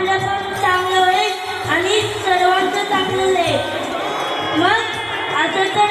चांगलं होईल आणि सर्वांचं चांगलं आहे मग आता तर